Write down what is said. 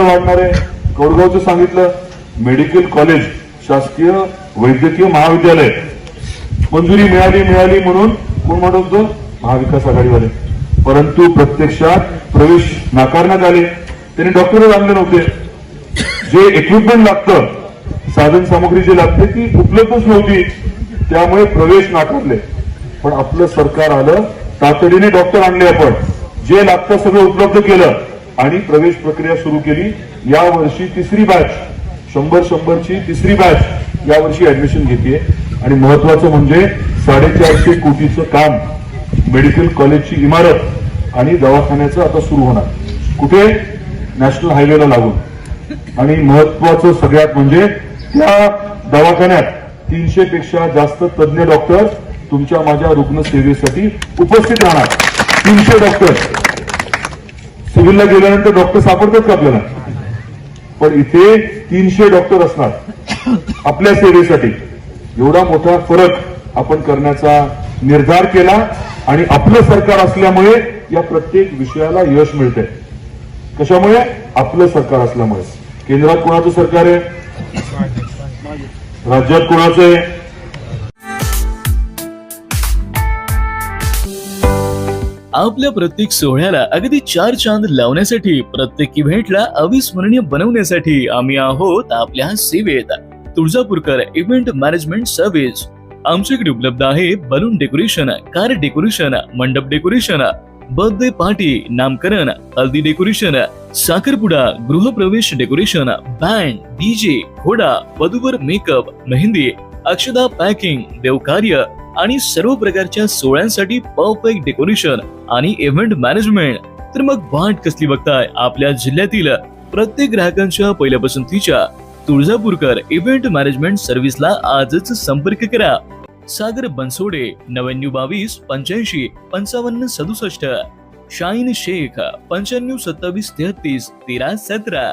वाढणार. आहे कौडगावचं सांगितलं मेडिकल कॉलेज शासकीय वैद्यकीय महाविद्यालय. मंजुरी मिळाली मिळाली म्हणून कोण म्हणत? होतं महाविकास आघाडीवाले. परंतु प्रत्यक्षात प्रवेश नाकारण्यात आले. त्यांनी डॉक्टर आणले नव्हते. जे इक्विपमेंट लागतं साधन सामग्री जे लागते ती उपलब्धच नव्हती. त्यामुळे प्रवेश नाकारले. पण आपलं सरकार आलं तातडीने डॉक्टर आणले आपण. जे लागतं सगळं उपलब्ध केलं. आणि प्रवेश प्रक्रिया सुरू केली. या वर्षी तिसरी बॅच शंभर शंभरची तिसरी बॅच या वर्षी ऍडमिशन घेते आणि महत्वाचं म्हणजे साडेचारशे कोटीचं काम मेडिकल कॉलेजची इमारत आणि दवाखान्याचं आता सुरू होणार. कुठे? नॅशनल हायवेला लागून. आणि महत्वाचं सगळ्यात म्हणजे त्या दवाखान्यात तीनशे पेक्षा जास्त तज्ज्ञ डॉक्टर तुमच्या माझ्या रुग्णसेवेसाठी उपस्थित राहणार. तीनशे डॉक्टर सिव्हिलला गेल्यानंतर डॉक्टर सापडतात का आपल्याला? पण इथे तीनशे डॉक्टर असणार आपल्या सेवेसाठी. एवढा मोठा फरक आपण करण्याचा निर्धार केला आणि आपलं सरकार असल्यामुळे या प्रत्येक विषयाला यश मिळतंय. कशामुळे? आपलं सरकार असल्यामुळे. केंद्रात कोणाचं सरकार आहे? राज्यात कोणाचं आहे? आपल्या प्रत्येक सोहळ्याला अगदी चार चांद लावण्यासाठी प्रत्येक इव्हेंटला अविस्मरणीय बनवण्यासाठी आम्ही आहोत आपल्या सेवेत. तुळजापूरकर इव्हेंट मॅनेजमेंट सर्व्हिस आमच्याकडे उपलब्ध आहे balloon decoration car decoration mandap decoration birthday party नामकरण हल्दी डेकोरेशन साखरपुडा गृहप्रवेश डेकोरेशन बँड डीजे घोडा वधूवर मेकअप मेहंदी अक्षदा पॅकिंग देवकार्य आणि सर्व प्रकारच्या सोहळ्यांसाठी परफेक्ट डेकोरेशन आणि इव्हेंट मॅनेजमेंट तर मग वाट कसली बघताय आपल्या जिल्ह्यातील प्रत्येक ग्राहकांच्या पहिल्या पसंतीच्या तुळजापूरकर इव्हेंट मॅनेजमेंट सर्व्हिसला आजच संपर्क करा. सागर बनसोडे नव्याण्णव बावीस पंच्याऐंशी पंचावन्न सदुसष्ट. शाईन शेख पंच्याण्णव सत्तावीस तेहतीस तेरा सतरा.